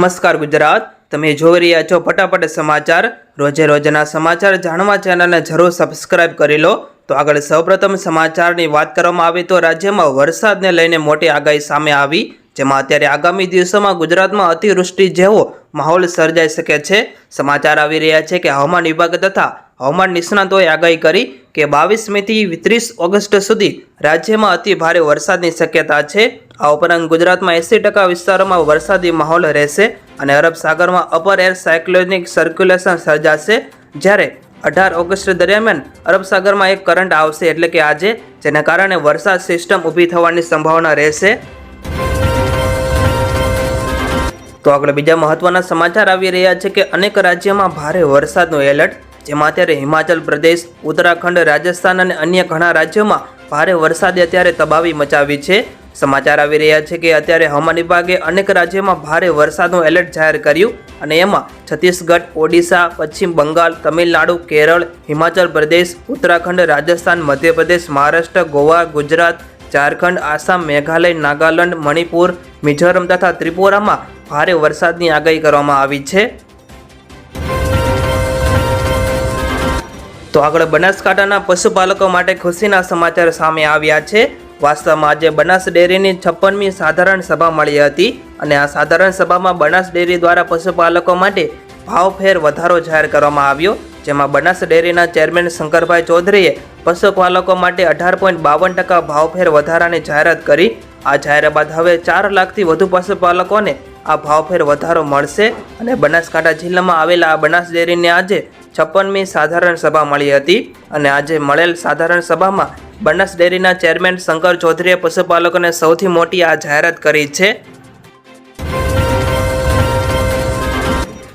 નમસ્કાર ગુજરાત. તમે જોઈ રહ્યા છો ફટાફટ સમાચાર. રોજે રોજના સમાચાર જાણવા ચેનલને જરૂર સબસ્ક્રાઇબ કરી લો. તો આગળ સૌપ્રથમ સમાચારની વાત કરવામાં આવે તો રાજ્યમાં વરસાદને લઈને મોટી આગાહી સામે આવી, જેમાં અત્યારે આગામી દિવસોમાં ગુજરાતમાં અતિવૃષ્ટિ જેવો માહોલ સર્જાઈ શકે છે. સમાચાર આવી રહ્યા છે કે હવામાન વિભાગ તથા હવામાન નિષ્ણાતોએ આગાહી કરી કે બાવીસ મેથી ત્રીસ ઓગસ્ટ સુધી રાજ્યમાં અતિ ભારે વરસાદની શક્યતા છે. આ ઉપરાંત ગુજરાતમાં એંસી ટકા વિસ્તારોમાં વરસાદી માહોલ રહેશે અને અરબ સાગરમાં અપર એર સાયક્લોનિક સર્ક્યુલેશન સર્જાશે. જ્યારે અઢાર ઓગસ્ટ દરમિયાન અરબ સાગરમાં એક કરંટ આવશે એટલે કે આજે, જેના કારણે વરસાદ સિસ્ટમ ઊભી થવાની સંભાવના રહેશે. તો આગળ બીજા મહત્વના સમાચાર આવી રહ્યા છે કે અનેક રાજ્યોમાં ભારે વરસાદનું એલર્ટ, જેમાં અત્યારે હિમાચલ પ્રદેશ, ઉત્તરાખંડ, રાજસ્થાન અને અન્ય ઘણા રાજ્યોમાં ભારે વરસાદે અત્યારે તબાવી મચાવી છે. સમાચાર આવી રહ્યા છે કે અત્યારે હવામાન વિભાગે અનેક રાજ્યોમાં ભારે વરસાદનું એલર્ટ જાહેર કર્યું અને એમાં છત્તીસગઢ, ઓડિશા, પશ્ચિમ બંગાળ, તમિલનાડુ, કેરળ, હિમાચલ પ્રદેશ, ઉત્તરાખંડ, રાજસ્થાન, મધ્યપ્રદેશ, મહારાષ્ટ્ર, ગોવા, ગુજરાત, ઝારખંડ, આસામ, મેઘાલય, નાગાલેન્ડ, મણિપુર, મિઝોરમ તથા ત્રિપુરામાં ભારે વરસાદની આગાહી કરવામાં આવી છે. તો આગળ બનાસકાંઠાના પશુપાલકો માટે ખુશીના સમાચાર સામે આવ્યા છે. વાસ્તવમાં આજે બનાસ ડેરીની છપ્પનમી સાધારણ સભા મળી હતી અને આ સાધારણ સભામાં બનાસ ડેરી દ્વારા પશુપાલકો માટે ભાવફેર વધારો જાહેર કરવામાં આવ્યો, જેમાં બનાસ ડેરીના ચેરમેન શંકરભાઈ ચૌધરીએ પશુપાલકો માટે અઢાર પોઈન્ટ બાવન ટકા ભાવફેર વધારાની જાહેરાત કરી. આ જાહેરાત બાદ હવે ચાર લાખથી વધુ પશુપાલકોને આ ભાવફેર વધારો મળશે અને બનાસકાંઠા જિલ્લામાં આવેલા આ બનાસ ડેરીને આજે છપ્પનમી સાધારણ સભા મળી હતી અને આજે મળેલ સાધારણ સભામાં બનાસ ડેરીના ચેરમેન શંકર ચૌધરીએ પશુપાલકોને સૌથી મોટી આ જાહેરાત કરી છે.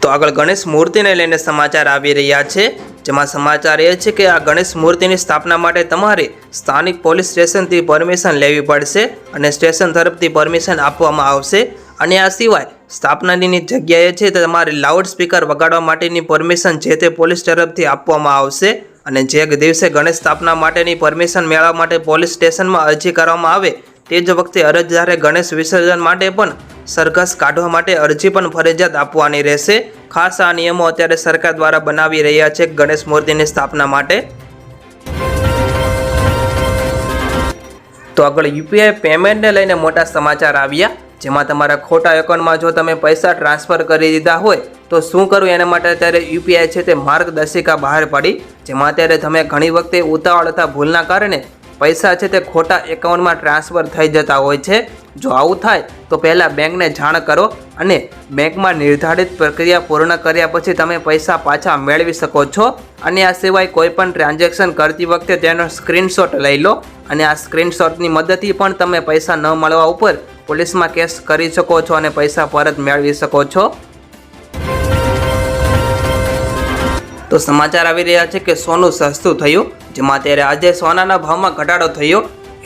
તો આગળ ગણેશ મૂર્તિને લઈને સમાચાર આવી રહ્યા છે. જેમાં સમાચાર એ છે કે આ ગણેશ મૂર્તિની સ્થાપના માટે તમારે સ્થાનિક પોલીસ સ્ટેશનથી પરમિશન લેવી પડશે અને સ્ટેશન તરફથી પરમિશન આપવામાં આવશે. અને આ સિવાય સ્થાપનાની જગ્યાએ છે તમારે લાઉડ સ્પીકર વગાડવા માટેની પરમિશન જે તે પોલીસ તરફથી આપવામાં આવશે. અને જે દિવસે ગણેશ સ્થાપના માટેની પરમિશન મેળવવા માટે પોલીસ સ્ટેશનમાં અરજી કરવામાં આવે તે જ વખતે અરજદારે ગણેશ વિસર્જન માટે પણ સરઘસ કાઢવા માટે અરજી પણ ફરજિયાત આપવાની રહેશે. ખાસ આ નિયમો અત્યારે સરકાર દ્વારા બનાવી રહ્યા છે ગણેશ મૂર્તિની સ્થાપના માટે. તો આગળ યુપીઆઈ પેમેન્ટને લઈને મોટા સમાચાર આવ્યા. જેમાં તમારા ખોટા એકાઉન્ટમાં જો તમે પૈસા ટ્રાન્સફર કરી દીધા હોય તો શું કરવું એના માટે અત્યારે યુપીઆઈ છે તે માર્ગદર્શિકા બહાર પડી, જેમાં અત્યારે તમે ઘણી વખતે ઉતાવળ અથવા ભૂલના કારણે પૈસા છે તે ખોટા એકાઉન્ટમાં ટ્રાન્સફર થઈ જતા હોય છે. જો આવું થાય, તો પહેલાં બેંકને જાણ કરો અને બેંકમાં નિર્ધારિત પ્રક્રિયા પૂર્ણ કર્યા પછી તમે પૈસા પાછા મેળવી શકો છો. અને આ સિવાય કોઈ પણ ટ્રાન્ઝેક્શન કરતી વખતે તેનો સ્ક્રીનશોટ લઈ લો અને આ સ્ક્રીનશોટની મદદથી પણ તમે પૈસા ન મળવા ઉપર પોલીસમાં કેસ કરી શકો છો અને પૈસા પરત મેળવી શકો છો. તો સમાચાર આવી રહ્યા છે કે સોનું સસ્તું થયું, જેમાં ત્યારે આજે સોનાના ભાવમાં ઘટાડો થયો.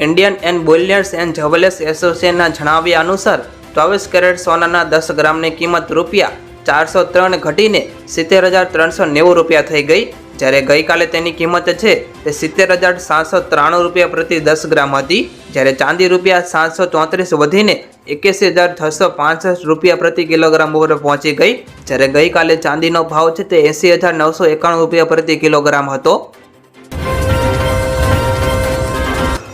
Indian and bullion and jewellers એસોસિએશનના જણાવ્યા અનુસાર, ચોવીસ કેરેટ સોનાના દસ ગ્રામની કિંમત રૂપિયા ચારસો ત્રણ ઘટીને સિત્તેર હજાર ત્રણસો નેવું રૂપિયા થઈ ગઈ. જ્યારે ગઈકાલે તેની કિંમત છે તે સિત્તેર હજાર સાતસો ત્રાણું રૂપિયા પ્રતિ દસ ગ્રામ હતી. જ્યારે ચાંદી રૂપિયા સાતસો ચોત્રીસ વધીને એક્યાસી હજાર છસો પાંસઠ રૂપિયા પ્રતિ કિલોગ્રામ ઉપર પહોંચી ગઈ. જ્યારે ગઈકાલે ચાંદીનો ભાવ છે તે એંસી હજાર નવસો એકાણું રૂપિયા પ્રતિ કિલોગ્રામ હતો.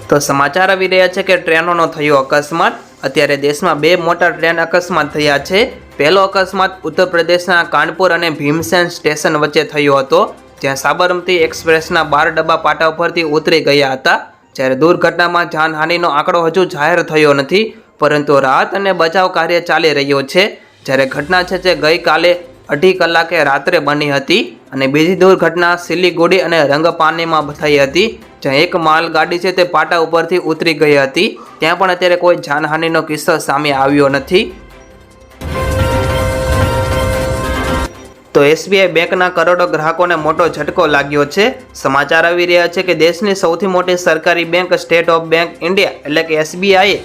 તો સમાચાર આવી રહ્યા છે કે ટ્રેનોનો થયો અકસ્માત. અત્યારે દેશમાં બે મોટા ટ્રેન અકસ્માત થયા છે. પહેલો અકસ્માત ઉત્તર પ્રદેશના કાનપુર અને ભીમસેન સ્ટેશન વચ્ચે થયો હતો. જ્યાં સાબરમતી એક્સપ્રેસના બાર ડબ્બા પાટા ઉપરથી ઉતરી ગયા હતા. જ્યારે દુર્ઘટનામાં જાનહાનિનો આંકડો હજુ જાહેર થયો નથી. પરંતુ રાહત અને બચાવ કાર્ય ચાલી રહ્યો છે. જ્યારે ઘટના છે તે ગઈકાલે અઢી કલાકે રાત્રે બની હતી અને બીજી દુર્ઘટના સિલીગુડી અને રંગપાનીમાં થઈ હતી, જ્યાં એક માલગાડી છે તે પાટા ઉપરથી ઉતરી ગઈ હતી. ત્યાં પણ અત્યારે કોઈ જાનહાનિનો કિસ્સો સામે આવ્યો નથી. તો એસબીઆઈ બેંકના કરોડો ગ્રાહકોને મોટો ઝટકો લાગ્યો છે. સમાચાર આવી રહ્યા છે કે દેશની સૌથી મોટી સરકારી bank state of bank India એટલે કે એસબીઆઈએ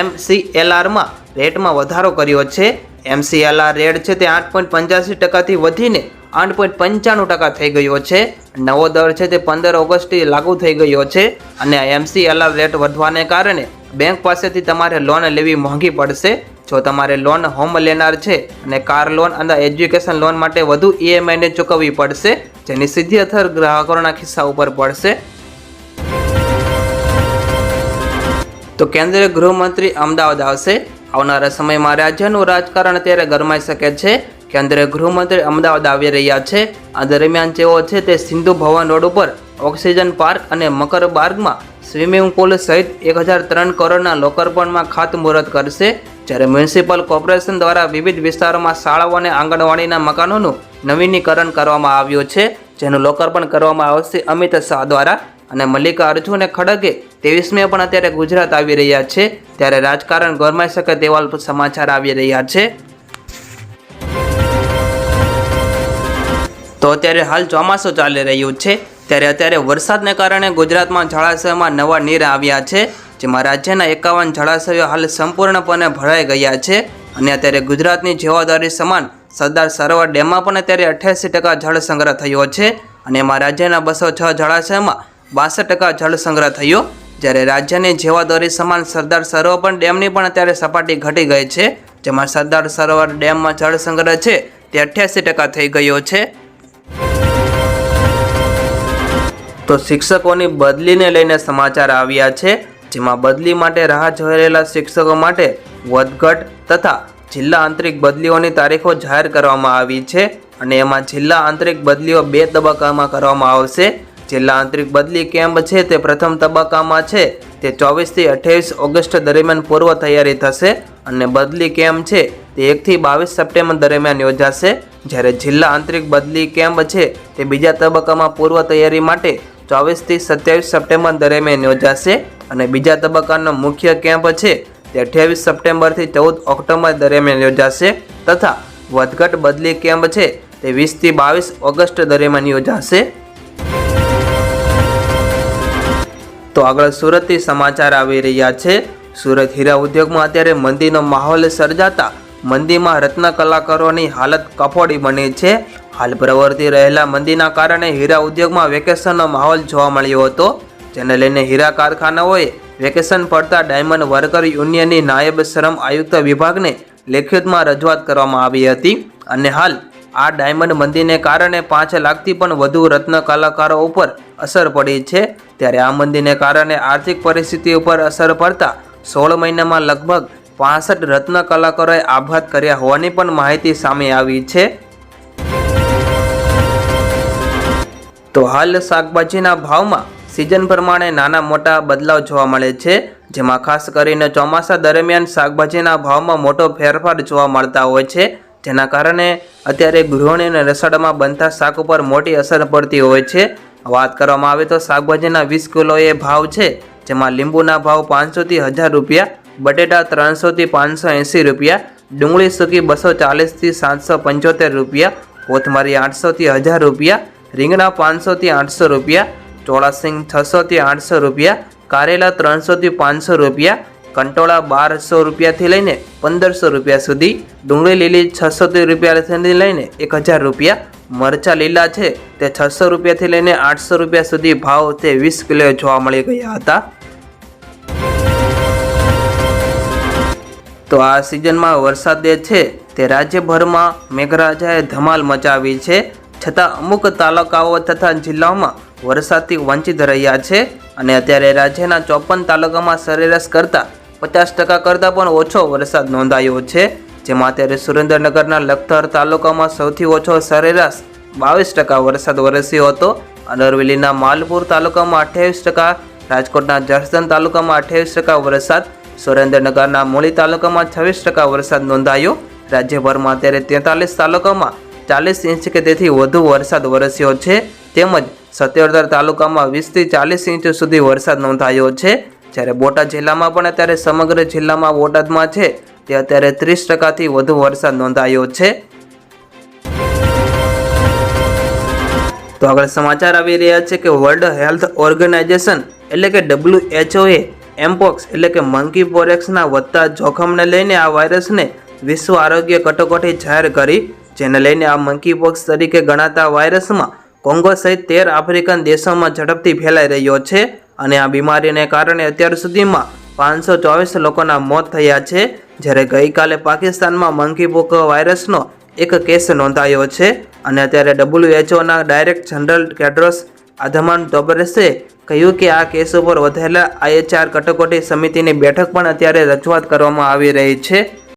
એમસીએલઆરમાં રેટમાં વધારો કર્યો છે. એમસીએલઆર રેટ છે તે આઠ પોઈન્ટ પંચ્યાસી ટકાથી વધીને આઠ પોઈન્ટ પંચાણું ટકા થઈ ગયો છે. નવો દર છે તે પંદર ઓગસ્ટથી લાગુ થઈ ગયો છે અને એમસીએલઆર રેટ વધવાને કારણે બેંક પાસેથી તમારે લોન લેવી મોંઘી પડશે. જો તમારે લોન હોમ લેનાર છે અને કાર લોન અને એજ્યુકેશન લોન માટે વધુ ઈએમઆઈને ચૂકવવી પડશે, જેની સીધી અસર ગ્રાહકોના ખિસ્સા ઉપર પડશે. તો કેન્દ્રીય ગૃહમંત્રી અમદાવાદ આવશે. આવનારા સમયમાં રાજ્યનું રાજકારણ અત્યારે ગરમાઈ શકે છે. કેન્દ્રીય ગૃહમંત્રી અમદાવાદ આવી રહ્યા છે. આ દરમિયાન જેઓ છે તે સિંધુ ભવન રોડ ઉપર ઓક્સિજન પાર્ક અને મકરબાર્ગમાં સ્વિમિંગ પુલ સહિત એક હજાર ત્રણ કરોડના લોકાર્પણમાં ખાતમુહૂર્ત કરશે. જ્યારે મ્યુનિસિપલ કોર્પોરેશન દ્વારા વિવિધ વિસ્તારોમાં શાળાઓ અને આંગણવાડીના મકાનોનું નવીનીકરણ કરવામાં આવ્યું છે. જેનું લોકાર્પણ કરવામાં આવશે અમિત શાહ દ્વારા. અને મલ્લિકાર્જુન ખડગે ત્રેવીસમે પણ અત્યારે ગુજરાત આવી રહ્યા છે. ત્યારે રાજકારણ ગરમાઈ શકે તેવા સમાચાર આવી રહ્યા છે. તો અત્યારે હાલ ચોમાસું ચાલી રહ્યું છે. ત્યારે અત્યારે વરસાદને કારણે ગુજરાતમાં જળાશયમાં નવા નીર આવ્યા છે. જેમાં રાજ્યના એકાવન જળાશયો હાલ સંપૂર્ણપણે ભરાઈ ગયા છે. અને અત્યારે ગુજરાતની જવાબદારી સમાન સરદાર સરોવર ડેમમાં પણ અત્યારે અઠ્યાસી ટકા જળ સંગ્રહ થયો છે. અને એમાં રાજ્યના બસો છ જળાશયમાં બાસઠ ટકા જળ સંગ્રહ થયો. જ્યારે રાજ્યની જેવાદોરી સમાન સરદાર સરોવર ડેમની પણ અત્યારે સપાટી ઘટી ગઈ છે. જેમાં સરદાર સરોવર ડેમમાં જળ સંગ્રહ છે તે અઠ્યાસી ટકા થઈ ગયો છે. તો શિક્ષકોની બદલીને લઈને સમાચાર આવ્યા છે, જેમાં બદલી માટે રાહ જોઈ રહેલા શિક્ષકો માટે વધઘટ તથા જિલ્લા આંતરિક બદલીઓની તારીખો જાહેર કરવામાં આવી છે. અને એમાં જિલ્લા આંતરિક બદલીઓ બે તબક્કામાં કરવામાં આવશે. જિલ્લા આંતરિક બદલી કેમ્પ છે તે પ્રથમ તબક્કામાં છે. તે ચોવીસથી અઠ્યાવીસ ઓગસ્ટ દરમિયાન પૂર્વ તૈયારી થશે અને બદલી કેમ્પ છે તે એકથી બાવીસ સપ્ટેમ્બર દરમિયાન યોજાશે. જ્યારે જિલ્લા આંતરિક બદલી કેમ્પ છે તે બીજા તબક્કામાં પૂર્વ તૈયારી માટે ચોવીસથી સત્યાવીસ સપ્ટેમ્બર દરમિયાન યોજાશે અને બીજા તબક્કાનો મુખ્ય કેમ્પ છે તે અઠ્યાવીસ સપ્ટેમ્બરથી ચૌદ ઓક્ટોબર દરમિયાન યોજાશે તથા વધઘટ બદલી કેમ્પ છે તે વીસથી બાવીસ ઓગસ્ટ દરમિયાન યોજાશે. તો આગળ સુરતથી સમાચાર આવી રહ્યા છે. સુરત હીરા ઉદ્યોગમાં અત્યારે મંદીનો માહોલ સર્જાતા મંદીમાં રત્ન કલાકારોની હાલત કફોડી બની છે. હાલ પ્રવર્તી રહેલા મંદીના કારણે હીરા ઉદ્યોગમાં વેકેશનનો માહોલ જોવા મળ્યો હતો. જેને લઈને હીરા કારખાનાઓએ વેકેશન પડતા ડાયમંડ વર્કર યુનિયનની નાયબ શ્રમ આયુક્ત વિભાગને લેખિતમાં રજૂઆત કરવામાં આવી હતી. અને હાલ આ ડાયમંડ મંદિરને કારણે પાંચ લાખથી પણ વધુ રત્ન કલાકારો ઉપર અસર પડી છે. ત્યારે આ મંદિરને કારણે આર્થિક પરિસ્થિતિ ઉપર અસર પડતા સોળ મહિનામાં લગભગ પાસઠ રત્ન કલાકારોએ આભાત કર્યા હોવાની પણ માહિતી સામે આવી છે. તો હાલ શાકભાજીના ભાવમાં સિઝન પ્રમાણે નાના મોટા બદલાવ જોવા મળે છે. જેમાં ખાસ કરીને ચોમાસા દરમિયાન શાકભાજીના ભાવમાં મોટો ફેરફાર જોવા મળતા હોય છે. જેના કારણે અત્યારે ગૃહિણી અને રસોડામાં બનતા શાક ઉપર મોટી અસર પડતી હોય છે. વાત કરવામાં આવે તો શાકભાજીના વીસ કિલોએ ભાવ છે, જેમાં લીંબુના ભાવ પાંચસોથી હજાર રૂપિયા, બટેટા ત્રણસોથી પાંચસો એંસી રૂપિયા, ડુંગળી સૂકી બસો ચાલીસથી સાતસો પંચોતેર રૂપિયા, કોથમરી આઠસોથી હજાર રૂપિયા, રીંગણા પાંચસોથી આઠસો રૂપિયા ચોળાસિંગ છસોથી આઠસો રૂપિયા, કારેલા ત્રણસોથી પાંચસો રૂપિયા કંટોળા બારસો રૂપિયાથી લઈને પંદરસો રૂપિયા સુધી, ડુંગળી લીલી છસો રૂપિયાથી લઈને એક હજાર રૂપિયા મરચા લીલા છે. તે છસો રૂપિયાથી લઈને આઠસો રૂપિયા સુધી ભાવ તે વીસ કિલો જોવા મળી ગયા હતા. તો આ સિઝનમાં વરસાદ છે તે રાજ્યભરમાં મેઘરાજાએ ધમાલ મચાવી છે. છતાં અમુક તાલુકાઓ તથા જિલ્લાઓમાં વરસાદથી વંચિત રહ્યા છે અને અત્યારે રાજ્યના ચોપન તાલુકામાં સરેરાશ કરતાં પચાસ ટકા કરતાં પણ ઓછો વરસાદ નોંધાયો છે, જેમાં અત્યારે સુરેન્દ્રનગરના લખતર તાલુકામાં સૌથી ઓછો સરેરાશ બાવીસ ટકા વરસાદ વરસ્યો હતો. અને અરવલ્લીના માલપુર તાલુકામાં અઠ્યાવીસ ટકા, રાજકોટના જસદન તાલુકામાં અઠ્યાવીસ ટકા વરસાદ, સુરેન્દ્રનગરના મૂળી તાલુકામાં છવ્વીસ ટકા વરસાદ નોંધાયો. રાજ્યભરમાં અત્યારે તેતાલીસ તાલુકામાં ચાલીસ ઇંચ કે તેથી વધુ વરસાદ વરસ્યો છે, તેમજ સત્યોતર તાલુકામાં વીસથી ચાલીસ ઇંચ સુધી વરસાદ નોંધાયો છે. જ્યારે બોટાદ જિલ્લામાં પણ અત્યારે સમગ્ર જિલ્લામાં બોટાદમાં છે, તે અત્યારે ત્રીસ ટકાથી વધુ વરસાદ નોંધાયો છે. તો આગળ સમાચાર આવી રહ્યા છે કે વર્લ્ડ હેલ્થ ઓર્ગેનાઇઝેશન એટલે કે ડબ્લ્યુએચઓએ એમ્પોક્સ એટલે કે મંકી પોરેક્સના વધતા જોખમને લઈને આ વાયરસને વિશ્વ આરોગ્ય કટોકટી જાહેર કરી, જેને લઈને આ મંકી પોક્સ તરીકે ગણાતા વાયરસમાં કોંગો સહિત તેર આફ્રિકન દેશોમાં ઝડપથી ફેલાઈ રહ્યો છે. અને આ બીમારીને કારણે અત્યાર સુધીમાં પાંચસો ચોવીસ લોકોના મોત થયા છે, જ્યારે ગઈકાલે પાકિસ્તાનમાં મંકીપોક વાયરસનો એક કેસ નોંધાયો છે અને અત્યારે ડબ્લ્યુએચઓના ડાયરેક્ટર જનરલ કેડ્રોસ આધમાન ટોબરેસે કહ્યું કે આ કેસ ઉપર વધેલા આઈએચઆર કટોકટી સમિતિની બેઠક પણ અત્યારે રજૂઆત કરવામાં આવી રહી છે.